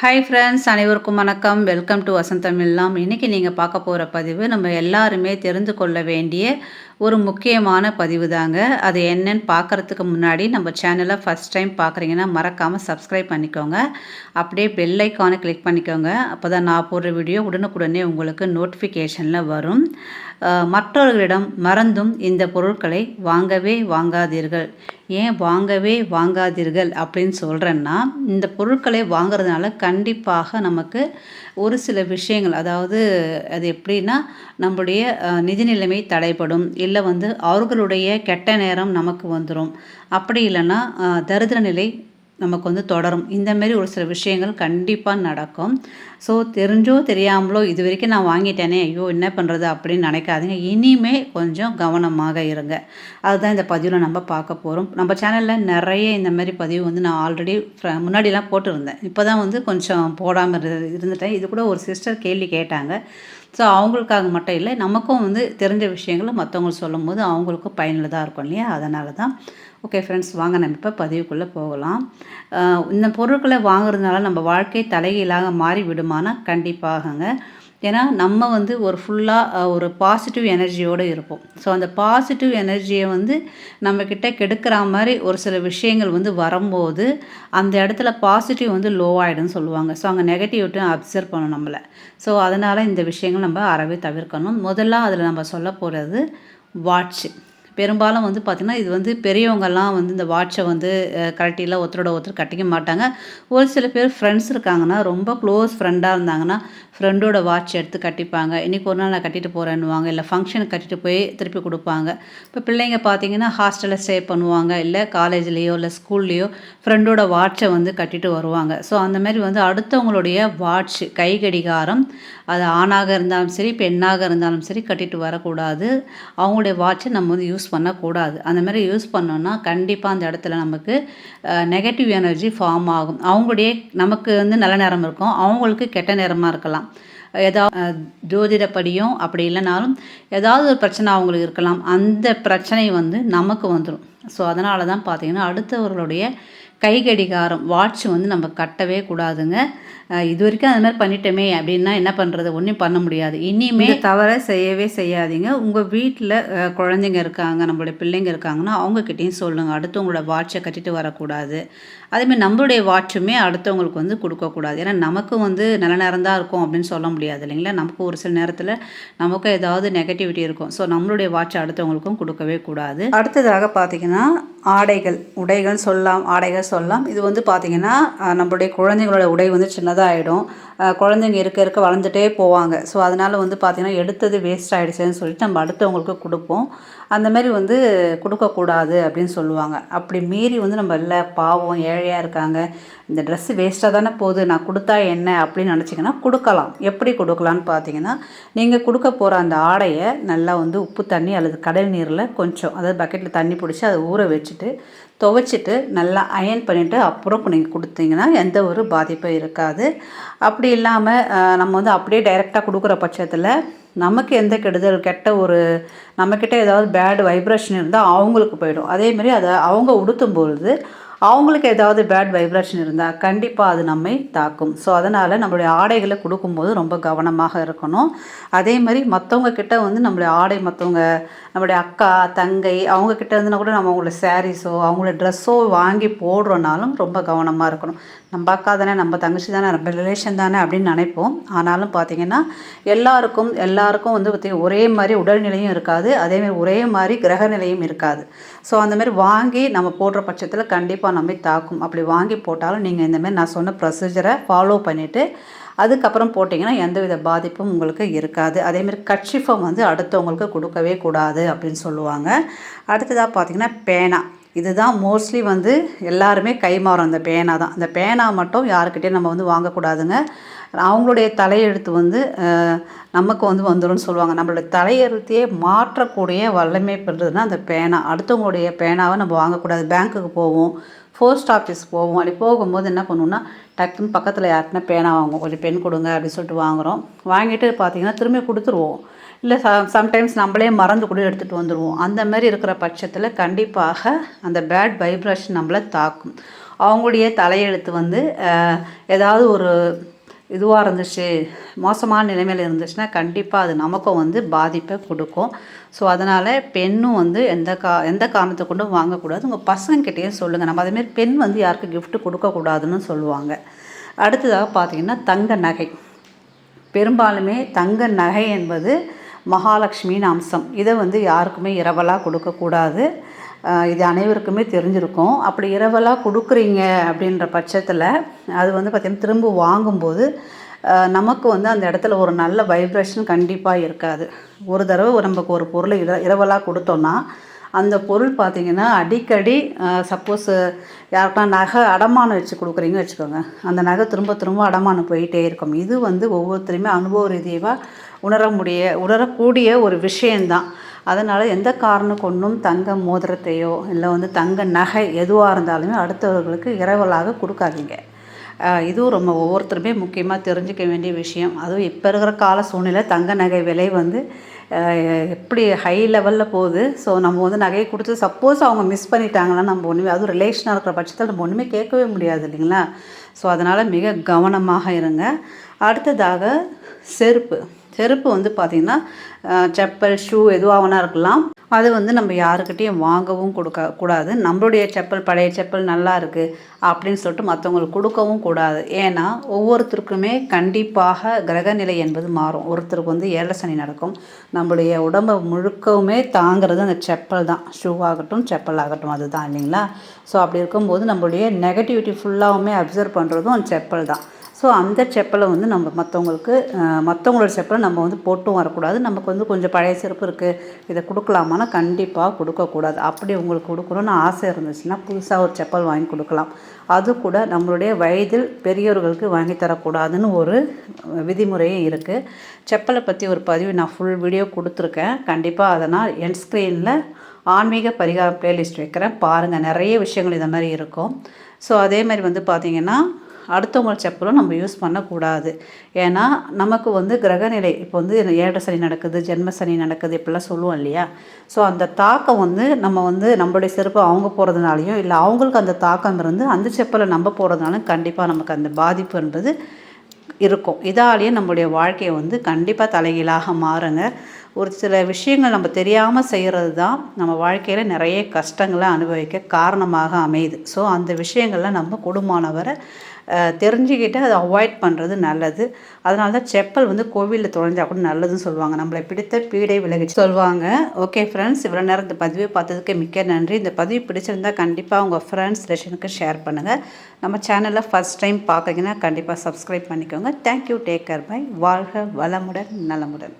Hi friends அனைவருக்கும் வணக்கம். Welcome to வசந்தமிழ்லாம் இன்றைக்கி நீங்கள் பார்க்க போகிற பதிவு நம்ம எல்லாருமே தெரிந்து கொள்ள வேண்டிய ஒரு முக்கியமான பதிவு தாங்க அது என்னன்னு பார்க்குறதுக்கு முன்னாடி நம்ம சேனலை ஃபஸ்ட் டைம் பார்க்குறீங்கன்னா மறக்காமல் சப்ஸ்கிரைப் பண்ணிக்கோங்க. அப்படியே பெல் ஐக்கானை கிளிக் பண்ணிக்கோங்க. அப்போ தான் நான் போடுற வீடியோ உடனுக்குடனே உங்களுக்கு நோட்டிஃபிகேஷனில் வரும். மற்றவர்களிடம் மறந்தும் இந்த பொருட்களை வாங்கவே வாங்காதீர்கள். ஏன் வாங்கவே வாங்காதீர்கள் அப்படின்னு சொல்கிறேன்னா இந்த பொருட்களை வாங்குறதுனால கண்டிப்பாக நமக்கு ஒரு சில விஷயங்கள் அதாவது அது எப்படின்னா நம்மளுடைய நிதி நிலைமை தடைப்படும் இல்லை வந்து அவர்களுடைய கெட்ட நேரம் நமக்கு வந்துடும் அப்படி இல்லைன்னா தரித்திர நிலை நமக்கு வந்து தொடரும். இந்தமாரி ஒரு சில விஷயங்கள் கண்டிப்பாக நடக்கும். ஸோ தெரிஞ்சோ தெரியாமலோ இது வரைக்கும் நான் வாங்கிட்டேனே ஐயோ என்ன பண்ணுறது அப்படின்னு நினைக்காதீங்க. இனிமே கொஞ்சம் கவனமாக இருங்க. அதுதான் இந்த பதிவில் நம்ம பார்க்க போகிறோம் நம்ம சேனலில் நிறைய இந்த மாதிரி பதிவு வந்து நான் ஆல்ரெடி முன்னாடிலாம் போட்டிருந்தேன். இப்போ தான் வந்து கொஞ்சம் போடாமல் இரு இருந்துட்டேன். இது கூட ஒரு சிஸ்டர் கேள்வி கேட்டாங்க. ஸோ அவங்களுக்காக மட்டும் இல்லை நமக்கும் வந்து தெரிஞ்ச விஷயங்களை மற்றவங்களுக்கு சொல்லும் போது அவங்களுக்கும் பயனுள்ளதாக இருக்கும் இல்லையா? அதனால தான் ஓகே ஃப்ரெண்ட்ஸ் வாங்க நம்ம இப்போ பதிவுக்குள்ளே போகலாம். இந்த பொருட்களை வாங்குறதுனால நம்ம வாழ்க்கை தலைகீழாக மாறி விடுமானால் கண்டிப்பாகங்க. ஏன்னா நம்ம வந்து ஒரு ஃபுல்லாக ஒரு பாசிட்டிவ் எனர்ஜியோடு இருப்போம். ஸோ அந்த பாசிட்டிவ் எனர்ஜியை வந்து நம்மக்கிட்ட கெடுக்கிற மாதிரி ஒரு சில விஷயங்கள் வந்து வரும்போது அந்த இடத்துல பாசிட்டிவ் வந்து லோ ஆகிடும்னு சொல்லுவாங்க. ஸோ அங்கே நெகட்டிவிட்டும் அப்சர்வ் பண்ணணும் நம்மளை. ஸோ அதனால் இந்த விஷயங்கள் நம்ம அறவே தவிர்க்கணும். முதல்ல அதில் நம்ம சொல்ல போகிறது வாட்ச்சு பெரும்பாலும் வந்து பார்த்திங்கன்னா இது வந்து பெரியவங்கெல்லாம் வந்து இந்த வாட்சை வந்து அஹ், ஒருத்தரோட ஒருத்தர் கட்டிக்க மாட்டாங்க. ஒரு சில பேர் ஃப்ரெண்ட்ஸ் இருக்காங்கன்னா ரொம்ப க்ளோஸ் ஃப்ரெண்டாக இருந்தாங்கன்னா ஃப்ரெண்டோட வாட்ச் எடுத்து கட்டிப்பாங்க. இன்றைக்கி ஒரு நாள் நான் கட்டிட்டு போகிறேன்னுவாங்க இல்லை ஃபங்க்ஷனுக்கு கட்டிட்டு போய் திருப்பி கொடுப்பாங்க. இப்போ பிள்ளைங்க பார்த்தீங்கன்னா ஹாஸ்டலில் ஸ்டே பண்ணுவாங்க. இல்லை காலேஜ்லேயோ இல்லை ஸ்கூல்லேயோ ஃப்ரெண்டோட வாட்சை வந்து கட்டிட்டு வருவாங்க. ஸோ அந்த மாதிரி வந்து அடுத்தவங்களுடைய வாட்ச் கை கடிகாரம் அது ஆணாக இருந்தாலும் சரி பெண்ணாக இருந்தாலும் சரி கட்டிட்டு வரக்கூடாது. அவங்களுடைய வாட்சை நம்ம வந்து யூஸ் பண்ணக்கூடாது. அந்த மாதிரி யூஸ் பண்ணோன்னா கண்டிப்பாக அந்த இடத்துல நமக்கு நெகட்டிவ் எனர்ஜி ஃபார்ம் ஆகும். அவங்களுடைய நமக்கு வந்து நல்ல நேரம் இருக்கும். அவங்களுக்கு கெட்ட நேரமாக இருக்கலாம். ஏதாவது ஜோதிடப்படியும் அப்படி இல்லைனாலும் ஏதாவது ஒரு பிரச்சனை அவங்களுக்கு இருக்கலாம். அந்த பிரச்சனை வந்து நமக்கு வந்துடும் ஸோ அதனால தான் பார்த்தீங்கன்னா அடுத்தவர்களுடைய கை கடிகாரம் வாட்ச் வந்து நம்ம கட்டவே கூடாதுங்க. இது வரைக்கும் அது மாதிரி பண்ணிட்டோமே அப்படின்னா என்ன பண்ணுறது ஒன்றும் பண்ண முடியாது. இனிமே தவறை செய்யவே செய்யாதீங்க. உங்கள் வீட்டில் குழந்தைங்க இருக்காங்க நம்மளுடைய பிள்ளைங்க இருக்காங்கன்னா அவங்கக்கிட்டேயும் சொல்லுங்கள் அடுத்தவங்களோட வாட்சை கட்டிட்டு வரக்கூடாது. அதேமாதிரி நம்மளுடைய வாட்சுமே அடுத்தவங்களுக்கு வந்து கொடுக்கக்கூடாது. ஏன்னா நமக்கு வந்து நல்ல நேரம் தான் இருக்கும் அப்படின்னு சொல்ல முடியாது இல்லைங்களா? நமக்கு ஒரு சில நேரத்தில் நமக்கு ஏதாவது நெகட்டிவிட்டி இருக்கும். ஸோ நம்மளுடைய வாட்ச் அடுத்தவங்களுக்கும் கொடுக்கவே கூடாது. அடுத்ததாக பார்த்தீங்கன்னா ஆடைகள் உடைகள் சொல்லலாம் ஆடைகள் சொல்லலாம். இது வந்து பார்த்திங்கன்னா நம்மளுடைய குழந்தைங்களோட உடை வந்து சின்னதாகிடும் குழந்தைங்க இருக்க இருக்க வளர்ந்துட்டே போவாங்க. ஸோ அதனால் வந்து பார்த்திங்கன்னா எடுத்தது வேஸ்ட் ஆகிடுச்சேன்னு சொல்லிட்டு நம்ம அடுத்தவங்களுக்கு கொடுப்போம். அந்த மாதிரி வந்து கொடுக்கக்கூடாது அப்படின்னு சொல்லுவாங்க. அப்படி மீறி வந்து நம்ம இல்லை பாவம் ஏழையாக இருக்காங்க இந்த ட்ரெஸ்ஸு வேஸ்ட்டாக தானே போகுது நான் கொடுத்தா என்ன அப்படின்னு நினச்சிங்கன்னா கொடுக்கலாம். எப்படி கொடுக்கலான்னு பார்த்தீங்கன்னா நீங்கள் கொடுக்க போகிற அந்த ஆடையை நல்லா வந்து உப்பு தண்ணி அல்லது கடல் நீரில் கொஞ்சம் அதாவது பக்கெட்டில் தண்ணி பிடிச்சி அதை ஊற வச்சுட்டு துவைச்சிட்டு நல்லா அயன் பண்ணிவிட்டு அப்புறம் நீங்கள் கொடுத்தீங்கன்னா எந்த ஒரு பாதிப்பும் இருக்காது. அப்படி இல்லாமல் நம்ம வந்து அப்படியே டைரெக்டாக கொடுக்குற பட்சத்தில் நமக்கு எந்த கெடுதல் கெட்ட ஒரு நம்மக்கிட்ட ஏதாவது பேட் வைப்ரேஷன் இருந்தால் அவங்களுக்கு போயிடும். அதேமாரி அதை அவங்க உடுத்தும் பொழுது அவங்களுக்கு ஏதாவது பேட் வைப்ரேஷன் இருந்தால் கண்டிப்பாக அது நம்மை தாக்கும். ஸோ அதனால் நம்மளுடைய ஆடைகளை கொடுக்கும்போது ரொம்ப கவனமாக இருக்கணும். அதே மாதிரி மற்றவங்க கிட்ட வந்து நம்மளுடைய ஆடை மற்றவங்க நம்மளுடைய அக்கா தங்கை அவங்க கிட்ட இருந்துனா கூட நம்ம அவங்களோட சாரீஸோ அவங்களோட ட்ரெஸ்ஸோ வாங்கி போடுறோனாலும் ரொம்ப கவனமாக இருக்கணும். நம்ம அக்கா தானே நம்ம தங்கச்சி தானே நம்ம ரிலேஷன் தானே அப்படின்னு நினைப்போம். ஆனாலும் பார்த்தீங்கன்னா எல்லாருக்கும் எல்லாருக்கும் வந்து பார்த்திங்கன்னா ஒரே மாதிரி உடல்நிலையும் இருக்காது. அதேமாதிரி ஒரே மாதிரி கிரக நிலையும் இருக்காது. ஸோ அந்த மாதிரி வாங்கி நம்ம போடுற பட்சத்தில் கண்டிப்பாக நம்மை தாக்கும். அப்படி வாங்கி போட்டாலும் நீங்கள் இந்தமாரி நான் சொன்ன ப்ரொசீஜரை ஃபாலோ பண்ணிவிட்டு அதுக்கப்புறம் போட்டிங்கன்னா எந்தவித பாதிப்பும் உங்களுக்கு இருக்காது. அதேமாரி கட்சிஃபம் வந்து அடுத்தவங்களுக்கு கொடுக்கவே கூடாது அப்படின்னு சொல்லுவாங்க. அடுத்ததாக பார்த்தீங்கன்னா பேனா. இதுதான் மோஸ்ட்லி வந்து எல்லாருமே கைமாறும் அந்த பேனா தான். அந்த பேனா மட்டும் யாருக்கிட்டேயும் நம்ம வந்து வாங்கக்கூடாதுங்க. அவங்களுடைய தலையெழுத்து வந்து நமக்கு வந்து வந்துரும்னு சொல்லுவாங்க. நம்மளுடைய தலையெழுத்தையே மாற்றக்கூடிய வல்லமை பெறுறதுன்னா அந்த பேனா. அடுத்தவங்களுடைய பேனாவை நம்ம வாங்கக்கூடாது. பேங்க்குக்கு போவோம். போஸ்ட் ஆஃபீஸ் போவோம் அப்படி போகும்போது என்ன பண்ணுவோம்னா டக்குன்னு பக்கத்தில் யாருக்குன்னா பேனா வாங்குவோம். கொஞ்சம் பென் கொடுங்க அப்படின்னு சொல்லிட்டு வாங்குகிறோம் வாங்கிட்டு பார்த்தீங்கன்னா திரும்பி கொடுத்துருவோம். இல்லை ச சம்டைம்ஸ் நம்மளே மறந்து கூட எடுத்துகிட்டு வந்துடுவோம் அந்த மாதிரி இருக்கிற பட்சத்தில் கண்டிப்பாக அந்த பேட் வைப்ரேஷன் நம்மளை தாக்கும். அவங்களுடைய தலையெழுத்து வந்து ஏதாவது ஒரு இதுவாக இருந்துச்சு மோசமான நிலைமையில் இருந்துச்சுன்னா கண்டிப்பாக அது நமக்கும் வந்து பாதிப்பை கொடுக்கும். ஸோ அதனால் பெண்ணும் வந்து எந்த கா எந்த காரணத்தை கொண்டும் வாங்கக்கூடாது. உங்கள் பசங்கக்கிட்டேயும் சொல்லுங்கள் நம்ம அதேமாரி பெண் வந்து யாருக்கும் கிஃப்ட்டு கொடுக்கக்கூடாதுன்னு சொல்லுவாங்க. அடுத்ததாக பார்த்தீங்கன்னா தங்க நகை. பெரும்பாலுமே தங்க நகை என்பது மகாலட்சுமியின் அம்சம். இதை வந்து யாருக்குமே இரவலாக கொடுக்கக்கூடாது. இது அனைவருக்குமே தெரிஞ்சிருக்கும். அப்படி இரவலாக கொடுக்குறீங்க அப்படின்ற பட்சத்தில் அது வந்து பார்த்திங்கன்னா திரும்ப வாங்கும்போது நமக்கு வந்து அந்த இடத்துல ஒரு நல்ல வைப்ரேஷன் கண்டிப்பாக இருக்காது. ஒரு தடவை நமக்கு ஒரு பொருளை இர இரவலாக கொடுத்தோன்னா அந்த பொருள் பார்த்திங்கன்னா அடிக்கடி சப்போஸ் யாருக்கா நகை அடமானம் வச்சு கொடுக்குறீங்க வச்சுக்கோங்க. அந்த நகை திரும்ப திரும்ப அடமானம் போயிட்டே இருக்கும். இது வந்து ஒவ்வொருத்தரையுமே அனுபவ ரீதியாக உணர முடிய உணரக்கூடிய ஒரு விஷயந்தான். அதனால் எந்த காரணம் கொண்டும் தங்க மோதிரத்தையோ இல்லை வந்து தங்க நகை எதுவாக இருந்தாலுமே அடுத்தவர்களுக்கு இரவலாக கொடுக்காதீங்க. இதுவும் ரொம்ப ஒவ்வொருத்தருமே முக்கியமாக தெரிஞ்சுக்க வேண்டிய விஷயம். அதுவும் இப்போ இருக்கிற கால சூழ்நிலை தங்க நகை விலை வந்து எப்படி ஹை லெவலில் போகுது. ஸோ நம்ம வந்து நகையை கொடுத்து சப்போஸ் அவங்க மிஸ் பண்ணிட்டாங்கன்னா நம்ம ஒன்றுமே அதுவும் ரிலேஷனாக இருக்கிற பட்சத்தில் நம்ம ஒன்றுமே கேட்கவே முடியாது இல்லைங்களா? ஸோ அதனால் மிக கவனமாக இருங்க. அடுத்ததாக செருப்பு. செருப்பு வந்து பார்த்திங்கன்னா செப்பல் ஷூ எதுவாக வேணா இருக்கலாம். அது வந்து நம்ம யாருக்கிட்டேயும் வாங்கவும் கொடுக்க கூடாது. நம்மளுடைய செப்பல் பழைய செப்பல் நல்லா இருக்குது அப்படின்னு சொல்லிட்டு மற்றவங்களுக்கு கொடுக்கவும் கூடாது. ஏன்னா ஒவ்வொருத்தருக்குமே கண்டிப்பாக கிரகநிலை என்பது மாறும். ஒருத்தருக்கு வந்து ஏழரை சனி நடக்கும். நம்மளுடைய உடம்பை முழுக்கவுமே தாங்கிறது அந்த செப்பல் தான். ஷூ ஆகட்டும் செப்பல் ஆகட்டும் அதுதான் இல்லைங்களா? ஸோ அப்படி இருக்கும்போது நம்மளுடைய நெகட்டிவிட்டி ஃபுல்லாகவுமே அப்சர்வ் பண்ணுறதும் அந்த செப்பல் தான். ஸோ அந்த செப்பலை வந்து நம்ம மற்றவங்களுக்கு மற்றவங்களோட செப்பலை நம்ம வந்து போட்டும் வரக்கூடாது. நமக்கு வந்து கொஞ்சம் பழைய செருப்பு இருக்குது இதை கொடுக்கலாமான்னா கண்டிப்பாக கொடுக்கக்கூடாது. அப்படி உங்களுக்கு கொடுக்கணும்னு ஆசை இருந்துச்சுன்னா புதுசாக ஒரு செப்பல் வாங்கி கொடுக்கலாம். அது கூட நம்மளுடைய வயதில் பெரியவர்களுக்கு வாங்கி தரக்கூடாதுன்னு ஒரு விதிமுறையும் இருக்குது செப்பலை பற்றி ஒரு பதிவு நான் ஃபுல் வீடியோ கொடுத்துருக்கேன். கண்டிப்பாக அதை நான் என் ஸ்க்ரீனில் ஆன்மீக பரிகாரம் பிளேலிஸ்ட் வைக்கிறேன். பாருங்கள் நிறைய விஷயங்கள் இந்த மாதிரி இருக்கும். ஸோ அதே மாதிரி வந்து பார்த்திங்கன்னா அடுத்தவங்க செப்பலும் நம்ம யூஸ் பண்ணக்கூடாது. ஏன்னா நமக்கு வந்து கிரகநிலை இப்போ வந்து ஏழரை சனி நடக்குது ஜென்ம சனி நடக்குது இப்படிலாம் சொல்லுவோம் இல்லையா? ஸோ அந்த தாக்கம் வந்து நம்ம வந்து நம்மளுடைய செருப்பு அவங்க போகிறதுனாலையும் இல்லை அவங்களுக்கு அந்த தாக்கம் இருந்து அந்த செப்பலை நம்ம போகிறதுனாலும் கண்டிப்பாக நமக்கு அந்த பாதிப்பு என்பது இருக்கும். இதாலேயே நம்மளுடைய வாழ்க்கையை வந்து கண்டிப்பாக தலைகீழாக மாறுங்க. ஒரு சில விஷயங்கள் நம்ம தெரியாமல் செய்கிறது தான் நம்ம வாழ்க்கையில் நிறைய கஷ்டங்களை அனுபவிக்க காரணமாக அமையுது. ஸோ அந்த விஷயங்களில் நம்ம குடும்பமானவரை தெரிஞ்சுக்கிட்டு அதை அவாய்ட் பண்ணுறது நல்லது. அதனால தான் செப்பல் வந்து கோவிலில் தொலைஞ்சா கூட நல்லதுன்னு சொல்லுவாங்க. நம்மளை பிடித்த பீடை விலகி சொல்லுவாங்க. ஓகே ஃப்ரெண்ட்ஸ் இவ்வளோ நேரம் இந்த பதிவை பார்த்ததுக்கு மிக்க நன்றி. இந்த பதிவு பிடிச்சிருந்தால் கண்டிப்பாக உங்கள் ஃப்ரெண்ட்ஸ் ரிலேஷனுக்கு ஷேர் பண்ணுங்கள் நம்ம சேனலில் ஃபஸ்ட் டைம் பார்க்குறீங்கன்னா கண்டிப்பாக சப்ஸ்கிரைப் பண்ணிக்கோங்க. தேங்க்யூ டேக் கேர் பை வாழ்க வளமுடன் நலமுடன்.